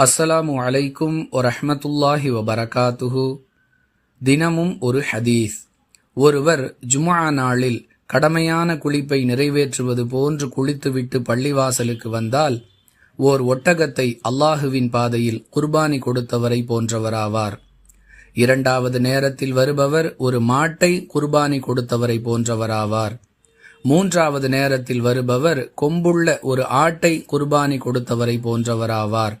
அஸ்ஸலாமு அலைக்கும் வரஹ்மத்துல்லாஹி வபரகாத்துஹு. தினமும் ஒரு ஹதீஸ். ஒருவர் ஜுமா நாளில் கடமையான குளிப்பை நிறைவேற்றுவது போன்று குளித்துவிட்டு பள்ளிவாசலுக்கு வந்தால் ஓர் ஒட்டகத்தை அல்லாஹுவின் பாதையில் குர்பானி கொடுத்தவரை போன்றவராவார். இரண்டாவது நேரத்தில் வருபவர் ஒரு மாட்டை குர்பானி கொடுத்தவரை போன்றவராவார். மூன்றாவது நேரத்தில் வருபவர் கொம்புள்ள ஒரு ஆட்டை குர்பானி கொடுத்தவரை போன்றவராவார்.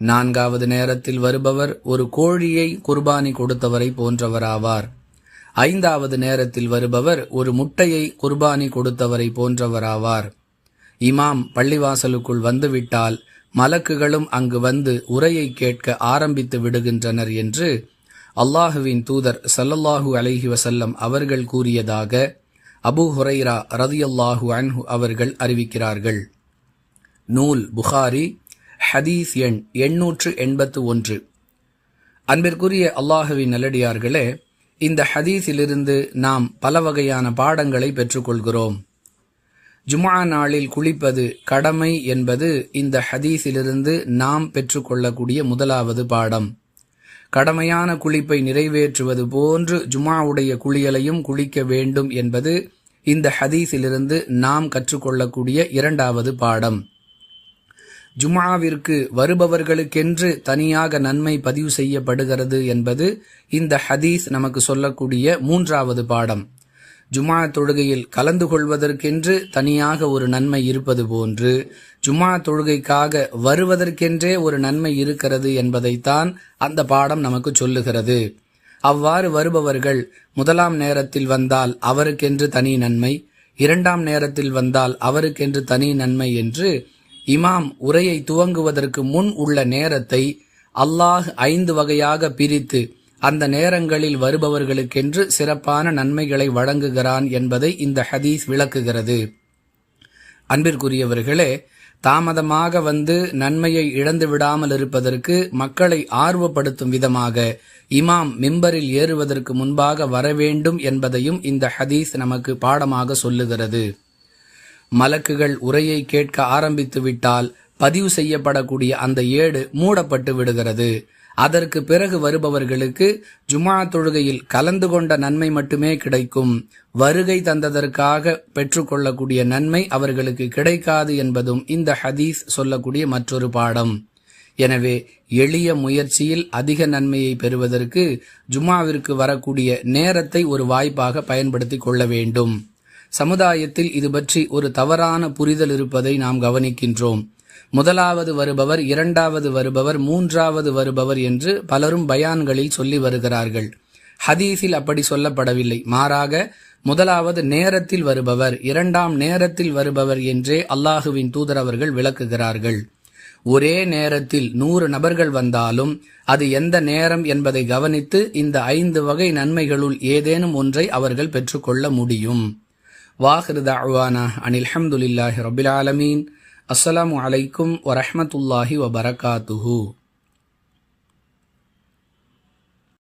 நான்காவது நேரத்தில் வருபவர் ஒரு கோழியை குர்பானி கொடுத்தவரை போன்றவராவார். ஐந்தாவது நேரத்தில் வருபவர் ஒரு முட்டையை குர்பானி கொடுத்தவரை போன்றவராவார். இமாம் பள்ளிவாசலுக்குள் வந்துவிட்டால் மலக்குகளும் அங்கு வந்து உரையை கேட்க ஆரம்பித்து விடுகின்றனர் என்று அல்லாஹுவின் தூதர் சல்லல்லாஹூ அலஹி வசல்லம் அவர்கள் கூறியதாக அபு ஹுரைரா ரதியல்லாஹு அன்ஹு அவர்கள் அறிவிக்கிறார்கள். நூல் புகாரி ஹதீஸ் எண் எண்ணூற்று எண்பத்து ஒன்று. அன்பிற்குரிய அல்லாஹுவின் நல்லடியார்களே இந்த ஹதீஸிலிருந்து நாம் பல வகையான பாடங்களை பெற்றுக்கொள்கிறோம். ஜுமா நாளில் குளிப்பது கடமை என்பது இந்த ஹதீஸிலிருந்து நாம் பெற்றுக்கொள்ளக்கூடிய முதலாவது பாடம். கடமையான குளிப்பை நிறைவேற்றுவது போன்று ஜுமாவுடைய குளியலையும் குளிக்க வேண்டும் என்பது இந்த ஹதீஸிலிருந்து நாம் கற்றுக்கொள்ளக்கூடிய இரண்டாவது பாடம். ஜுமாவிற்கு வருபவர்களுக்கென்று தனியாக நன்மை பதிவு செய்யப்படுகிறது என்பது இந்த ஹதீஸ் நமக்கு சொல்லக்கூடிய மூன்றாவது பாடம். ஜுமா தொழுகையில் கலந்து கொள்வதற்கென்று தனியாக ஒரு நன்மை இருப்பது போன்று ஜுமா தொழுகைக்காக வருவதற்கென்றே ஒரு நன்மை இருக்கிறது என்பதைத்தான் அந்த பாடம் நமக்கு சொல்லுகிறது. அவ்வாறு வருபவர்கள் முதலாம் நேரத்தில் வந்தால் அவருக்கென்று தனி நன்மை இரண்டாம் நேரத்தில் வந்தால் அவருக்கென்று தனி நன்மை என்று இமாம் உரையை துவங்குவதற்கு முன் உள்ள நேரத்தை அல்லாஹ் ஐந்து வகையாக பிரித்து அந்த நேரங்களில் வருபவர்களுக்கென்று சிறப்பான நன்மைகளை வழங்குகிறான் என்பதை இந்த ஹதீஸ் விளக்குகிறது. அன்பிற்குரியவர்களே தாமதமாக வந்து நன்மையை இழந்து விடாமல் இருப்பதற்கு மக்களை ஆர்வப்படுத்தும் விதமாக இமாம் மிம்பரில் ஏறுவதற்கு முன்பாக வரவேண்டும் என்பதையும் இந்த ஹதீஸ் நமக்கு பாடமாக சொல்லுகிறது. மலக்குகள் உரையை கேட்க ஆரம்பித்துவிட்டால் பதிவு செய்யப்படக்கூடிய அந்த ஏடு மூடப்பட்டு விடுகிறது. அதற்கு பிறகு வருபவர்களுக்கு ஜுமா தொழுகையில் கலந்து கொண்ட நன்மை மட்டுமே கிடைக்கும். வருகை தந்ததற்காக பெற்றுக்கொள்ளக்கூடிய நன்மை அவர்களுக்கு கிடைக்காது என்பதும் இந்த ஹதீஸ் சொல்லக்கூடிய மற்றொரு பாடம். எனவே எளிய முயற்சியில் அதிக நன்மையை பெறுவதற்கு ஜுமாவிற்கு வரக்கூடிய நேரத்தை ஒரு வாய்ப்பாக பயன்படுத்திக் கொள்ள வேண்டும். சமுதாயத்தில் இது பற்றி ஒரு தவறான புரிதல் இருப்பதை நாம் கவனிக்கின்றோம். முதலாவது வருபவர் இரண்டாவது வருபவர் மூன்றாவது வருபவர் என்று பலரும் பயான்களில் சொல்லி வருகிறார்கள். ஹதீஸில் அப்படி சொல்லப்படவில்லை. மாறாக முதலாவது நேரத்தில் வருபவர் இரண்டாம் நேரத்தில் வருபவர் என்றே அல்லாஹுவின் தூதரவர்கள் விளக்குகிறார்கள். ஒரே நேரத்தில் நூறு நபர்கள் வந்தாலும் அது எந்த நேரம் என்பதை கவனித்து இந்த ஐந்து வகை நன்மைகளுள் ஏதேனும் ஒன்றை அவர்கள் பெற்றுக்கொள்ள முடியும். وآخر دعوانا أن الحمد لله رب العالمين. السلام عليكم ورحمة الله وبركاته.